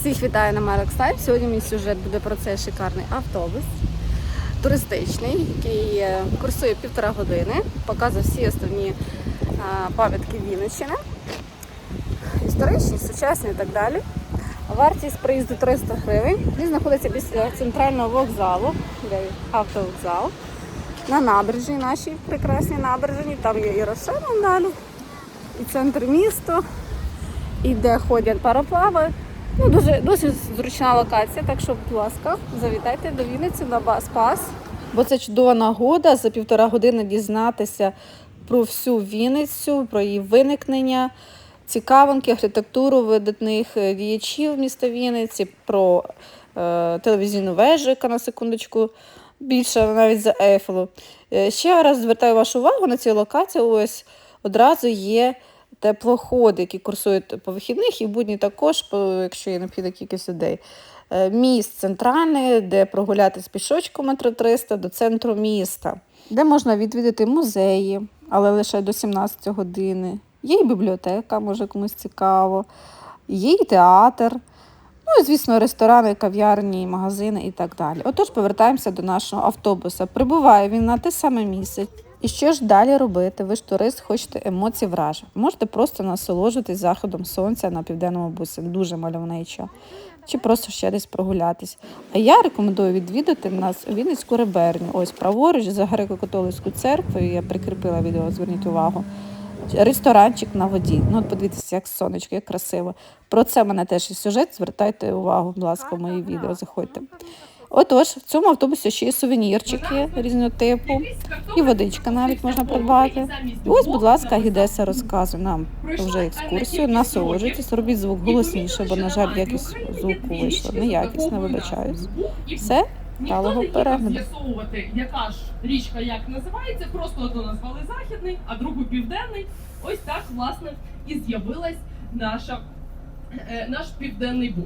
Всіх вітаю на Марок Стайм. Сьогодні мій сюжет буде про цей шикарний автобус туристичний, який е, курсує півтора години, показує всі основні пам'ятки Вінниччини, історичні, сучасні і так далі. Вартість проїзду 300 гривень. Він знаходиться біля центрального вокзалу, де автовокзал. На набережній нашій прекрасній набережній. Там є і Рошена далі, і центр міста, і де ходять пароплави. Ну, дуже досить зручна локація, так що, будь ласка, завітайте до Вінниці на Бас-Пас. Бо це чудова нагода за півтора години дізнатися про всю Вінницю, про її виникнення, цікавинки, архітектуру видатних е, діячів міста Вінниці, про е, телевізійну вежу, яка на секундочку більше навіть за Ейфелу. Е, ще раз звертаю вашу увагу на цю локацію. Ось одразу є теплоходи, які курсують по вихідних, і будні також, якщо є необхідна кількість людей. Е, Міст центральний, де прогулятись пішочком метро 300 до центру міста, де можна відвідати музеї, але лише до 17 години. Є і бібліотека, може комусь цікаво, є і театр. Ну і, звісно, ресторани, кав'ярні, магазини і так далі. Отож, повертаємося до нашого автобуса. Прибуває він на те саме місце. І що ж далі робити? Ви ж турист, хочете емоцій вражень. Можете просто насолоджуватись заходом сонця на південному бусі. Дуже мальовничо. Чи просто ще десь прогулятись. А я рекомендую відвідати нас у Вінницьку реберню. Ось праворуч за греко-католицьку церквою. Я прикріпила відео, зверніть увагу. Ресторанчик на воді. Ну, от подивіться, як сонечко, як красиво. Про це в мене теж є сюжет. Звертайте увагу, будь ласка, в мої відео. Заходьте. Отож, в цьому автобусі ще є сувенірчики різного типу, і водичка навіть можна придбати. І ось, будь ласка, гідеса розказує нам вже екскурсію. Насолоджуйтесь, робіть звук голосніше, бо, на жаль, якість звуку вийшла неякісна, вибачаюсь. Все, вдалого перегляду. з'ясовувати, яка ж річка як називається. Просто одну назвали західний, а другу південний. Ось так власне і з'явилась наша е, наш південний буг.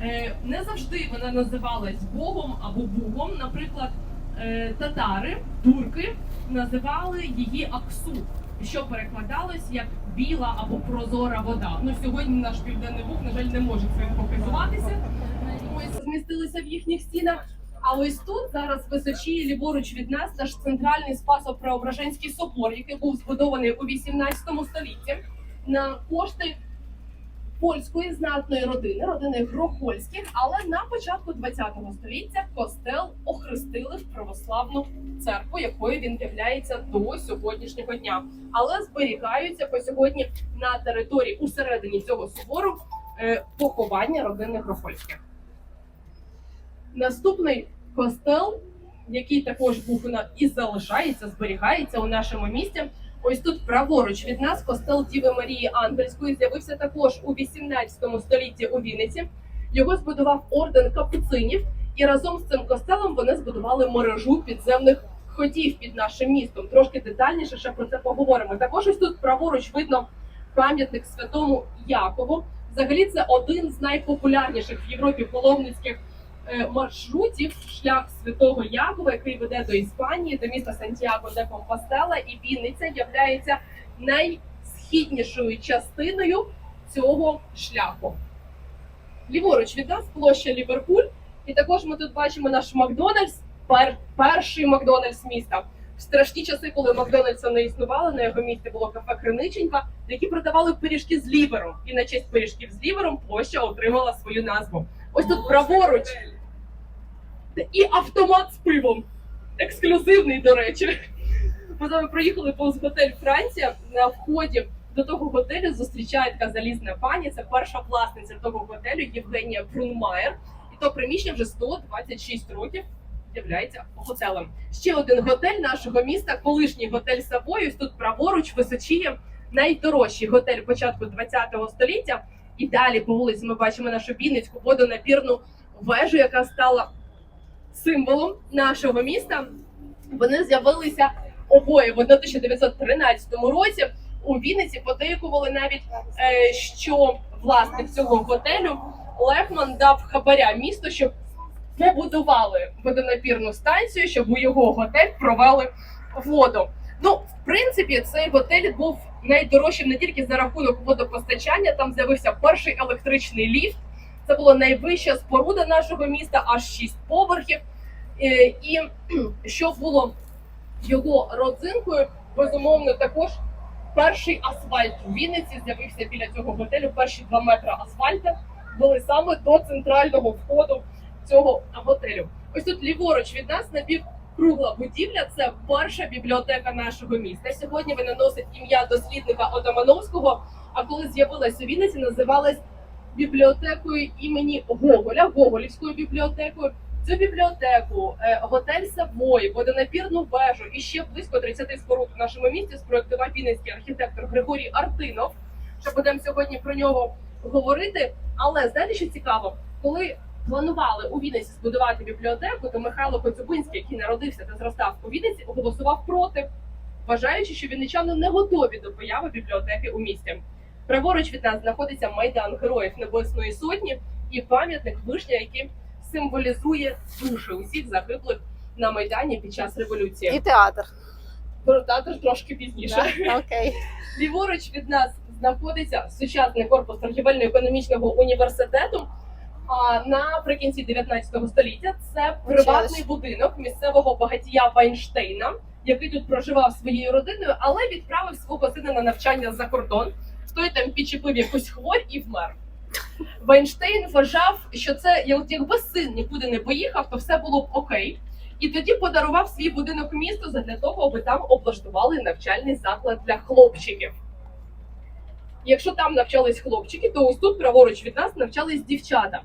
Е, не завжди вона називалась Богом або Бугом. Наприклад, е, татари, турки називали її Аксу, що перекладалось як біла або прозора вода. Ну сьогодні наш південний буг, на жаль, не може цим показуватися. Ось змістилися в їхніх стінах. А ось тут зараз височіє ліворуч від нас наш центральний Спасо-Преображенський собор, який був збудований у 18 столітті на кошти польської знатної родини, родини Грохольських. Але на початку 20 століття костел охрестили в православну церкву, якою він являється до сьогоднішнього дня. Але зберігаються по сьогодні на території усередині цього собору е, поховання родини Грохольських. Наступний костел, який також був і залишається, зберігається у нашому місті. Ось тут праворуч від нас костел Діви Марії Ангельської з'явився також у 18 столітті у Вінниці. Його збудував орден капуцинів, і разом з цим костелом вони збудували мережу підземних ходів під нашим містом. Трошки детальніше ще про це поговоримо. Також ось тут праворуч видно пам'ятник святому Якову. Взагалі, це один з найпопулярніших в Європі паломницьких маршрутів шлях святого Якова, який веде до Іспанії, до міста Сантьяго де Компостела, і Вінниця являється найсхіднішою частиною цього шляху. Ліворуч від нас площа Ліверпуль, і також ми тут бачимо наш Макдональдс, пер, перший Макдональдс міста. В страшні часи, коли Макдональдса не існувало, на його місці було кафе Криниченька, які продавали пиріжки з лівером. І на честь пиріжків з лівером площа отримала свою назву. Ось тут праворуч і автомат з пивом. Ексклюзивний, до речі. Ми з вами проїхали повз готель Франція. На вході до того готелю зустрічає така залізна пані. Це перша власниця того готелю Євгенія Брунмаєр. І то приміщення вже 126 років являється готелем. Ще один готель нашого міста, колишній готель Савой. Ось тут праворуч височіє найдорожчий готель початку 20 століття. І далі по вулиці ми бачимо нашу Вінницьку водонапірну вежу, яка стала символом нашого міста. Вони з'явилися обоє в 1913 році. У Вінниці подейкували навіть, е, що власник цього готелю Лехман дав хабаря місту, щоб побудували водонапірну станцію, щоб у його готель провели воду. Ну, в принципі, цей готель був найдорожчим не тільки за рахунок водопостачання. Там з'явився перший електричний ліфт. Це була найвища споруда нашого міста, аж шість поверхів. Е, І що було його родзинкою, безумовно, також перший асфальт у Вінниці з'явився біля цього готелю. Перші два метри асфальта були саме до центрального входу цього готелю. Ось тут ліворуч від нас напівкругла будівля. Це перша бібліотека нашого міста. Сьогодні вона носить ім'я дослідника Отамановського. А коли з'явилась у Вінниці, називалась бібліотекою імені Гоголя, Гоголівською бібліотекою. Цю бібліотеку, е, готель Савой, водонапірну вежу і ще близько 30 споруд в нашому місті спроектував вінницький архітектор Григорій Артинов. Що будемо сьогодні про нього говорити. Але знаєте, що цікаво, коли планували у Вінниці збудувати бібліотеку, то Михайло Коцюбинський, який народився та зростав у Вінниці, голосував проти, вважаючи, що вінничани не готові до появи бібліотеки у місті. Праворуч від нас знаходиться майдан Героїв Небесної Сотні і пам'ятник вишня, який символізує душі усіх загиблих на майдані під час революції. І театр. Про театр трошки пізніше. Да? Окей. Ліворуч від нас знаходиться сучасний корпус торгівельно-економічного університету. А наприкінці 19 століття це приватний будинок місцевого багатія Вайнштейна, який тут проживав своєю родиною, але відправив свого сина на навчання за кордон. Той там підчепив якусь хворь і вмер. Вайнштейн вважав, що це якби син нікуди не поїхав, то все було б окей. І тоді подарував свій будинок місту для того, аби там облаштували навчальний заклад для хлопчиків. Якщо там навчались хлопчики, то ось тут праворуч від нас навчались дівчата.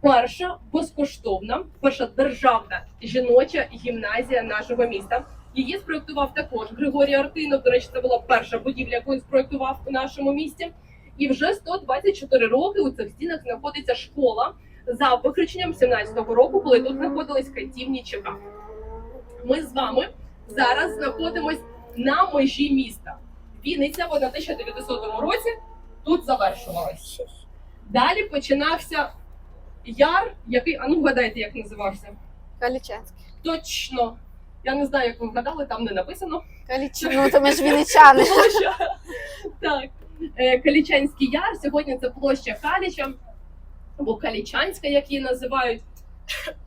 Перша безкоштовна, перша державна жіноча гімназія нашого міста. Її спроектував також Григорій Артинов. До речі, це була перша будівля, яку він спроектував у нашому місті. І вже 124 роки у цих стінах знаходиться школа за виключенням 17-го року, коли тут знаходились катівні ЧК. Ми з вами зараз знаходимось на межі міста. Вінниця в 1900 році тут завершувалась. Далі починався яр, який, а ну вгадайте, як називався. Калічанський. Точно. Я не знаю, як ви вгадали, там не написано. Калічанський. Ну, то ми ж вінничани. Площа. Так. Е, Калічанський яр. Сьогодні це площа Каліча, або Калічанська, як її називають.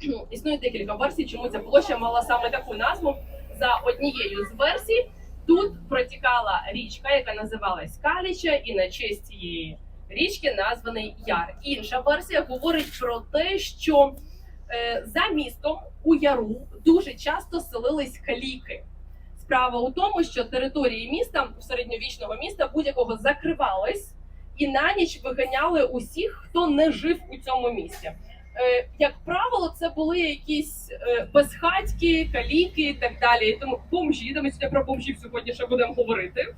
Існує декілька версій, чому ця площа мала саме таку назву. За однією з версій, тут протікала річка, яка називалась Каліча, і на честь цієї річки названий Яр. Інша версія говорить про те, що за містом у яру дуже часто селились каліки. Справа у тому, що території міста, середньовічного міста, будь-якого закривались і на ніч виганяли усіх, хто не жив у цьому місті. Е, як правило, це були якісь е, безхатьки, каліки і так далі. Тому бомжі, де ми про бомжів сьогодні ще будемо говорити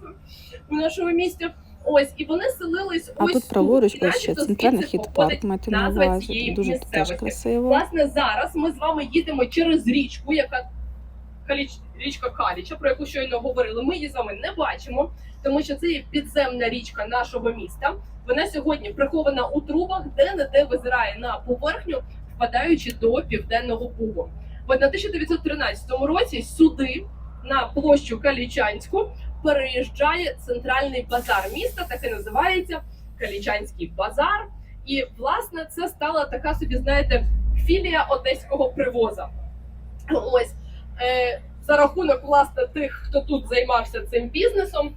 у нашому місті. Ось і вони селились А ось тут праворуч ось ще центральний хід парк маєте на увазі. Дуже теж красиво. Власне, зараз ми з вами їдемо через річку, яка Каліч, річка Каліча, про яку щойно говорили. Ми її з вами не бачимо, тому що це є підземна річка нашого міста. Вона сьогодні прихована у трубах, де не де визирає на поверхню, впадаючи до південного Бугу. На 1913 році сюди, на площу Калічанську, переїжджає центральний базар міста, так і називається Калічанський базар. І власне це стала така собі, знаєте, філія одеського привоза. Ось е, за рахунок власне тих, хто тут займався цим бізнесом.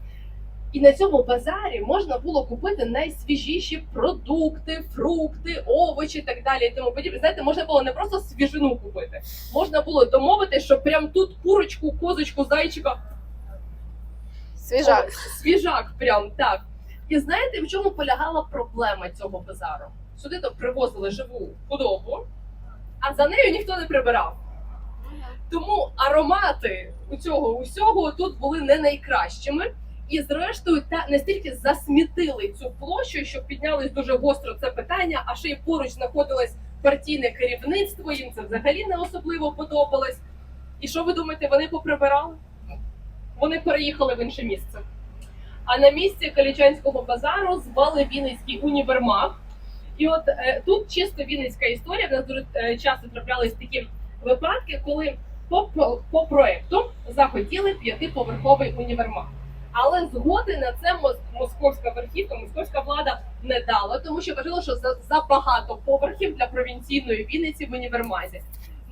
І на цьому базарі можна було купити найсвіжіші продукти, фрукти, овочі і так далі. І тому подібне. Знаєте, можна було не просто свіжину купити, можна було домовити, що прям тут курочку, козочку, зайчика Свіжак. Свіжак, прям так. І знаєте, в чому полягала проблема цього базару? Сюди то привозили живу худобу, а за нею ніхто не прибирав. Тому аромати у цього усього тут були не найкращими. І зрештою, та настільки засмітили цю площу, що піднялось дуже гостро це питання, а ще й поруч знаходилось партійне керівництво. Їм це взагалі не особливо подобалось. І що ви думаєте, вони поприбирали? Вони переїхали в інше місце. А на місці Калічанського базару звали Вінницький універмаг. І от е, тут чисто вінницька історія. В нас дуже е, часто траплялись такі випадки, коли по, по, по проекту захотіли п'ятиповерховий універмаг. Але згоди на це мос- московська верхівка, московська влада не дала, тому що вважала, що за, забагато поверхів для провінційної Вінниці в універмазі.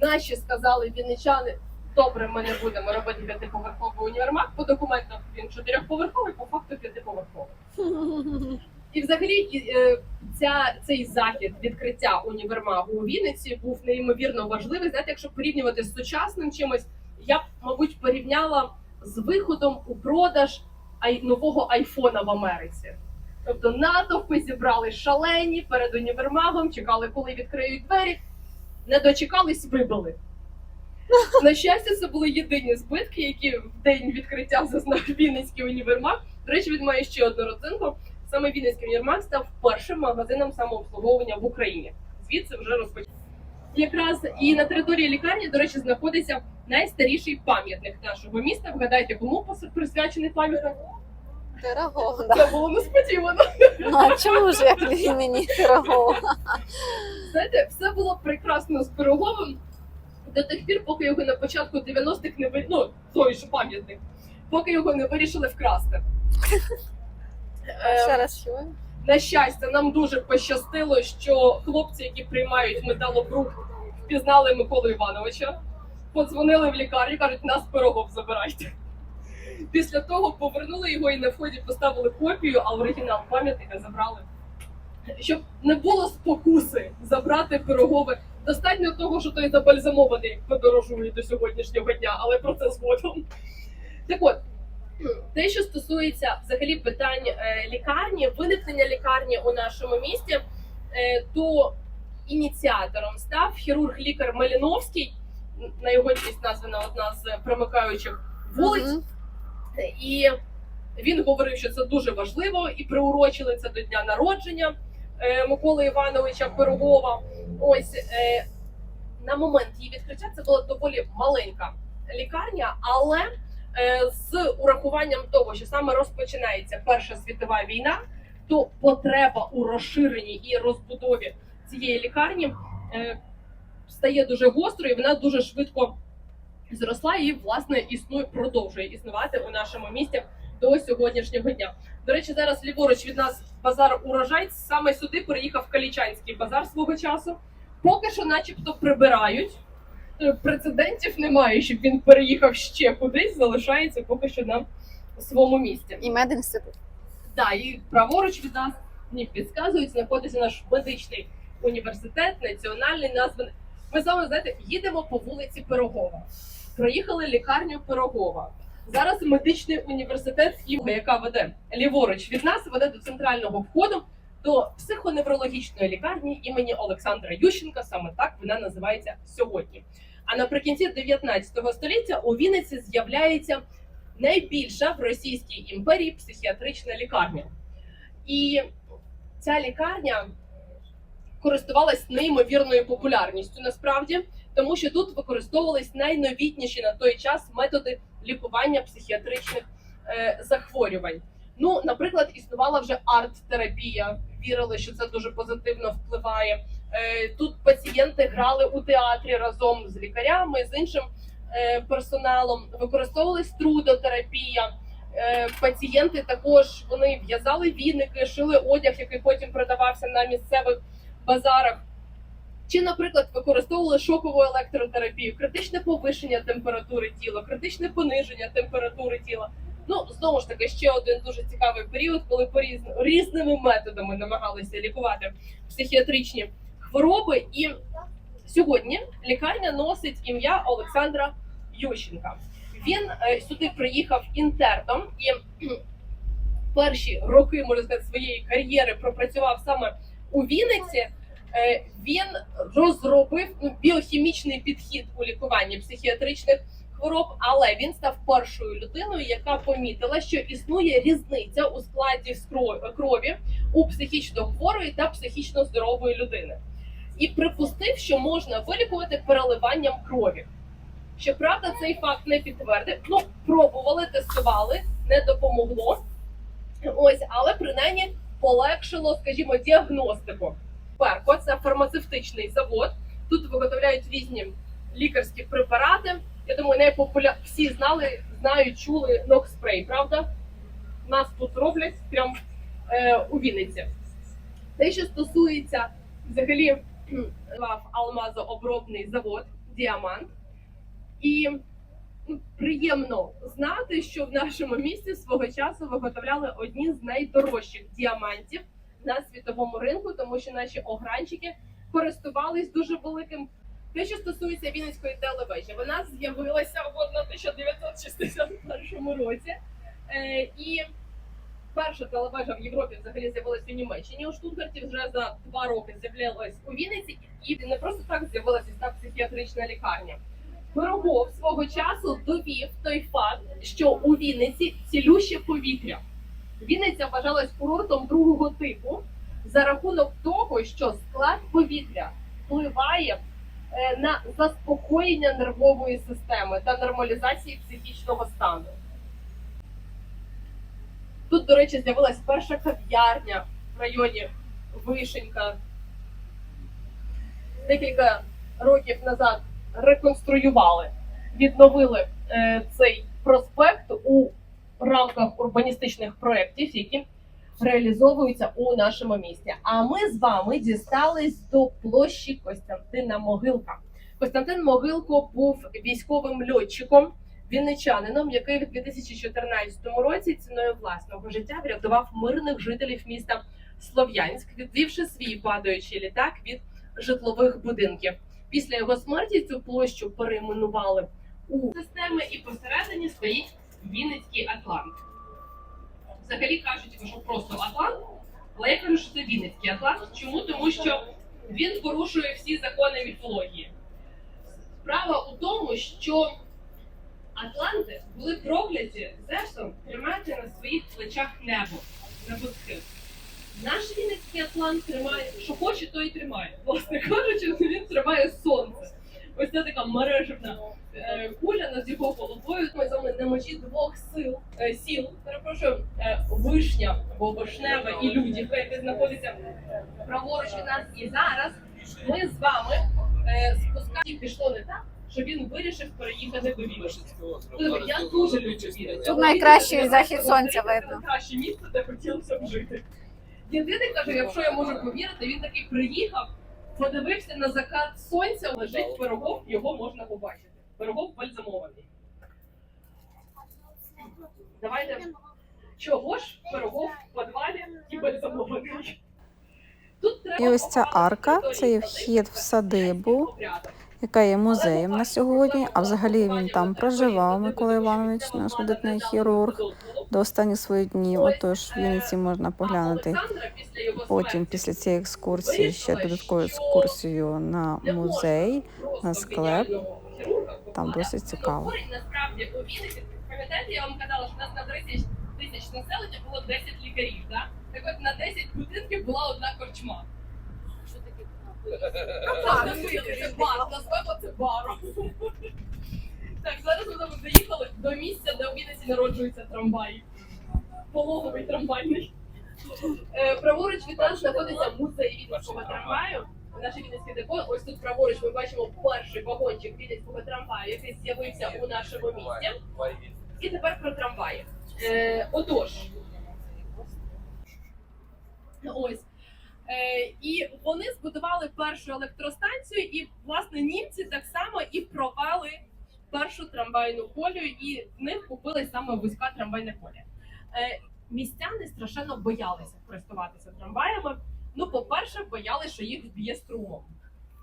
Наші сказали вінничани, добре, ми не будемо робити п'ятиповерховий універмаг. По документах він чотирьохповерховий, по факту п'ятиповерховий. І взагалі е, ця, цей захід відкриття універмагу у Вінниці був неймовірно важливий. Знаєте, якщо порівнювати з сучасним чимось, я б, мабуть, порівняла з виходом у продаж нового айфона в Америці. Тобто натовпи зібрали шалені перед універмагом, чекали, коли відкриють двері, не дочекались, вибили. На щастя, це були єдині збитки, які в день відкриття зазнав Вінницький універмаг. До речі, він має ще одну родзинку. Саме Вінницький універмаг став першим магазином самообслуговування в Україні. Звідси вже розпочав. Якраз і на території лікарні, до речі, знаходиться найстаріший пам'ятник нашого міста. Вгадайте, кому присвячений пам'ятник? Пирогов. Це було несподівано. Ну, а чому ж як імені Пирогова? Знаєте, все було прекрасно з Пироговим до тих пір, поки його на початку 90-х не ви... ну, той же пам'ятник, поки його не вирішили вкрасти. Ще Е, раз чую. На щастя, нам дуже пощастило, що хлопці, які приймають металобрух, впізнали Миколу Івановича, подзвонили в лікарню, кажуть, нас пирогов забирайте. Після того повернули його і на вході поставили копію, а оригінал пам'ятника забрали. Щоб не було спокуси забрати пирогове. Достатньо того, що той забальзамований подорожує до сьогоднішнього дня, але про це згодом. Так от, те, що стосується взагалі питань е, лікарні, виникнення лікарні у нашому місті, е, то ініціатором став хірург-лікар Маліновський. На його честь названа одна з примикаючих вулиць. І він говорив, що це дуже важливо, і приурочили це до дня народження Миколи Івановича Пирогова. Ось е, на момент її відкриття це була доволі маленька лікарня, але е, з урахуванням того, що саме розпочинається Перша світова війна, то потреба у розширенні і розбудові цієї лікарні е, стає дуже гострою, вона дуже швидко зросла і власне існує, продовжує існувати у нашому місті до сьогоднішнього дня. До речі, зараз ліворуч від нас базар урожай. Саме сюди переїхав Калічанський базар свого часу. Поки що, начебто, прибирають. Е, Прецедентів немає, щоб він переїхав ще кудись, залишається поки що на своєму місці. І медінститут. Да, і праворуч від нас мені підказують, знаходиться наш медичний університет, національний названий. Ми з вами знаєте, їдемо по вулиці Пирогова. Проїхали лікарню Пирогова. Зараз медичний університет, Іва, яка веде ліворуч від нас, веде до центрального входу до психоневрологічної лікарні імені Олександра Ющенка. Саме так вона називається сьогодні. А наприкінці 19 століття у Вінниці з'являється найбільша в Російській імперії психіатрична лікарня. І ця лікарня користувалась неймовірною популярністю насправді, тому що тут використовувались найновітніші на той час методи лікування психіатричних е, захворювань. Ну, наприклад, існувала вже арт-терапія. Вірили, що це дуже позитивно впливає. Е, тут пацієнти грали у театрі разом з лікарями, з іншим е, персоналом. Використовувалась трудотерапія. Пацієнти також вони в'язали віники, шили одяг, який потім продавався на місцевих базарах. Чи, наприклад, використовували шокову електротерапію, критичне повищення температури тіла, критичне пониження температури тіла. Ну знову ж таки, ще один дуже цікавий період, коли по різними методами намагалися лікувати психіатричні хвороби. І сьогодні лікарня носить ім'я Олександра Ющенка. Він е, сюди приїхав інтерном і перші роки, можна сказати, своєї кар'єри пропрацював саме у Вінниці. Е, Він розробив ну, біохімічний підхід у лікуванні психіатричних хвороб, але він став першою людиною, яка помітила, що існує різниця у складі крові у психічно хворої та психічно здорової людини, і припустив, що можна вилікувати переливанням крові. Щоправда, цей факт не підтвердив. Ну, пробували, тестували, не допомогло. Ось, але принаймні полегшило, скажімо, діагностику. Перко це фармацевтичний завод. Тут виготовляють різні лікарські препарати. Я думаю, найпопуля... всі знали, знають, чули нокспрей, правда? нас тут роблять прям е, у Вінниці. Те, що стосується взагалі алмазообробний завод Діамант. І ну, приємно знати, що в нашому місті свого часу виготовляли одні з найдорожчих діамантів на світовому ринку, тому що наші огранчики користувались дуже великим. Те, що стосується Вінницької телевежі, вона з'явилася в 1961 році. Е, і перша телевежа в Європі взагалі з'явилася у Німеччині. У Штутгарті вже за два роки з'являлась у Вінниці, і не просто так з'явилася та психіатрична лікарня. Пирогов свого часу довів той факт, що у Вінниці цілюще повітря. Вінниця вважалась курортом другого типу за рахунок того, що склад повітря впливає е, на заспокоєння нервової системи та нормалізації психічного стану. Тут, до речі, з'явилась перша кав'ярня в районі Вишенька. Декілька років назад реконструювали, відновили е, цей проспект у рамках урбаністичних проєктів, які реалізовуються у нашому місті. А ми з вами дістались до площі Костянтина Могилка. Костянтин Могилко був військовим льотчиком, вінничанином, який в 2014 році ціною власного життя врятував мирних жителів міста Слов'янськ, відвівши свій падаючий літак від житлових будинків. Після його смерті цю площу перейменували у системи, і посередині стоїть Вінницький Атлант. Взагалі кажуть, що просто Атлант, але я кажу, що це Вінницький Атлант. Чому? Тому що він порушує всі закони міфології. Справа у тому, що Атланти були прокляті Зевсом тримати на своїх плечах небо небосхил. Наш Вінницький Атлант тримає, що хоче, то і тримає. Власне кажучи, він тримає сонце. Ось це така мережевна е, куля над його головою. Ми з вами на межі двох сил е, сіл. Перепрошую, е, вишня або вишнева і людівка, яка знаходиться праворуч від нас. І зараз ми з вами спускаємо пішло не так, що він вирішив переїхати до Вінниці. Тобто Я дуже люблю Вінницю. Тут найкращий захід сонця видно. найкраще місце, де хотілося б жити. Єдине каже, якщо я можу повірити, він такий приїхав, подивився на закат сонця, лежить пирогов, його можна побачити. Пирогов бальзамований. Давайте. Чого ж пирогов в підвалі і бальзамований? Тут треба І ось ця арка це є вхід в садибу, яка є музеєм на сьогодні. А взагалі він там проживав, Микола Іванович, наш видатний хірург, до останніх своїх днів. Отож, в Вінниці можна поглянути. Потім, після цієї екскурсії, ще додаткову екскурсію на музей. на склеп. Там досить цікаво. Насправді у Вінниці, пам'ятаєте, я вам казала, що у нас на 30 тисяч населення було 10 лікарів, так? Так от на 10 будинків була одна корчма. Що таке? Так, це бар, назвемо це баром. Так, зараз ми з доїхали до місця, де у Вінниці народжуються трамваї. Пологовий трамвайний. Е, Праворуч від нас знаходиться музей Вінницького трамваю. Наше Вінницьке депо. Ось тут праворуч ми бачимо перший вагончик Вінницького трамваю, який з'явився у нашому місті. І тепер про трамваї. Е, отож. Ось. Е, і вони збудували першу електростанцію, і, власне, німці так само і провели першу трамвайну колію, і в них купили саме вузька трамвайна колія. Е, містяни страшенно боялися користуватися трамваями. Ну, по-перше, боялися, що їх вб'є струмом.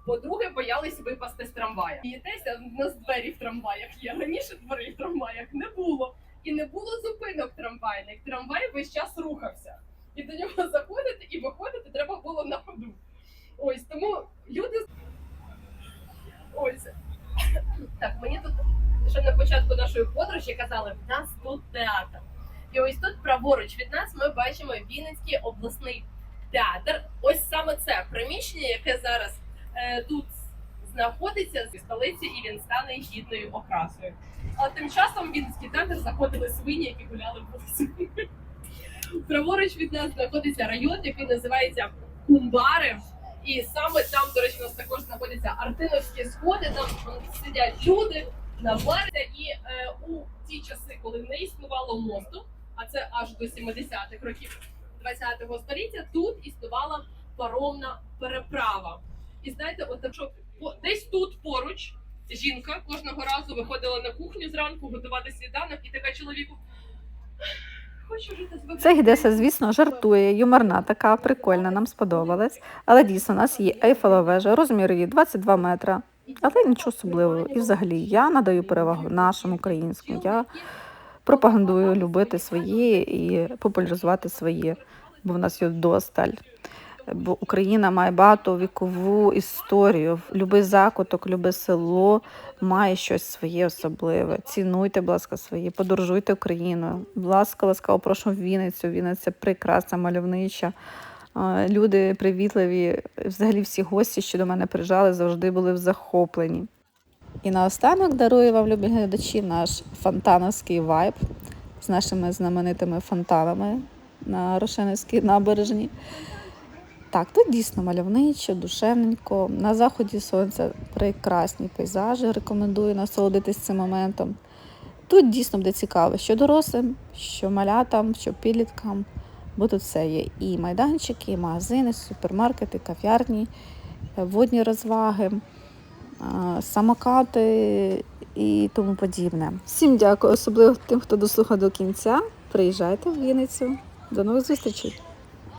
По-друге, боялись випасти з трамвая. Боїтеся, у нас двері в трамваях є. Раніше дверей в трамваях не було. І не було зупинок трамвайних. Трамвай весь час рухався. І до нього заходити і виходити треба було на ходу. Ось тому люди. Ось. Так, мені тут ще на початку нашої подорожі казали, в нас тут театр. І ось тут праворуч від нас ми бачимо Вінницький обласний театр. Ось саме це приміщення, яке зараз е, тут знаходиться зі столиці, і він стане гідною окрасою. Але тим часом Вінницький театр заходили свині, які гуляли вулицею. Праворуч від нас знаходиться район, який називається Кумбари. І саме там, до речі, у нас також знаходяться артиновські сходи, там сидять люди на березі. І е, у ті часи, коли не існувало мосту, а це аж до 70-х років 20-го століття, тут існувала паромна переправа. І знаєте, от якщо десь тут поруч жінка кожного разу виходила на кухню зранку готувати сніданок і така чоловіку. Хочу жити з вами». Це Гідеса, звісно, жартує, юморна така, прикольна, нам сподобалась. Але дійсно, у нас є Ейфелева вежа, розмір її 22 метра. Але нічого особливого. І взагалі я надаю перевагу нашому українському. Я пропагандую любити своє і популяризувати своє, бо в нас є досталь. Бо Україна має багатовікову історію. Любий закуток, любе село має щось своє особливе. Цінуйте, будь ласка, своє, подорожуйте Україною. Будь ласка, ласкаво прошу Вінницю. Вінниця прекрасна, мальовнича. Люди привітливі. Взагалі всі гості, що до мене приїжджали, завжди були в захопленні. І наостанок дарую вам, любі глядачі, наш фонтановський вайб з нашими знаменитими фонтанами на Рошенівській набережні. Так, тут дійсно мальовничо, душевненько. На заході сонця прекрасні пейзажі. Рекомендую насолодитись цим моментом. Тут дійсно буде цікаво, що дорослим, що малятам, що підліткам, бо тут все є. І майданчики, і магазини, супермаркети, кав'ярні, е, водні розваги, самокати і тому подібне. Всім дякую, особливо тим, хто дослухав до кінця. Приїжджайте в Вінницю. До нових зустрічей!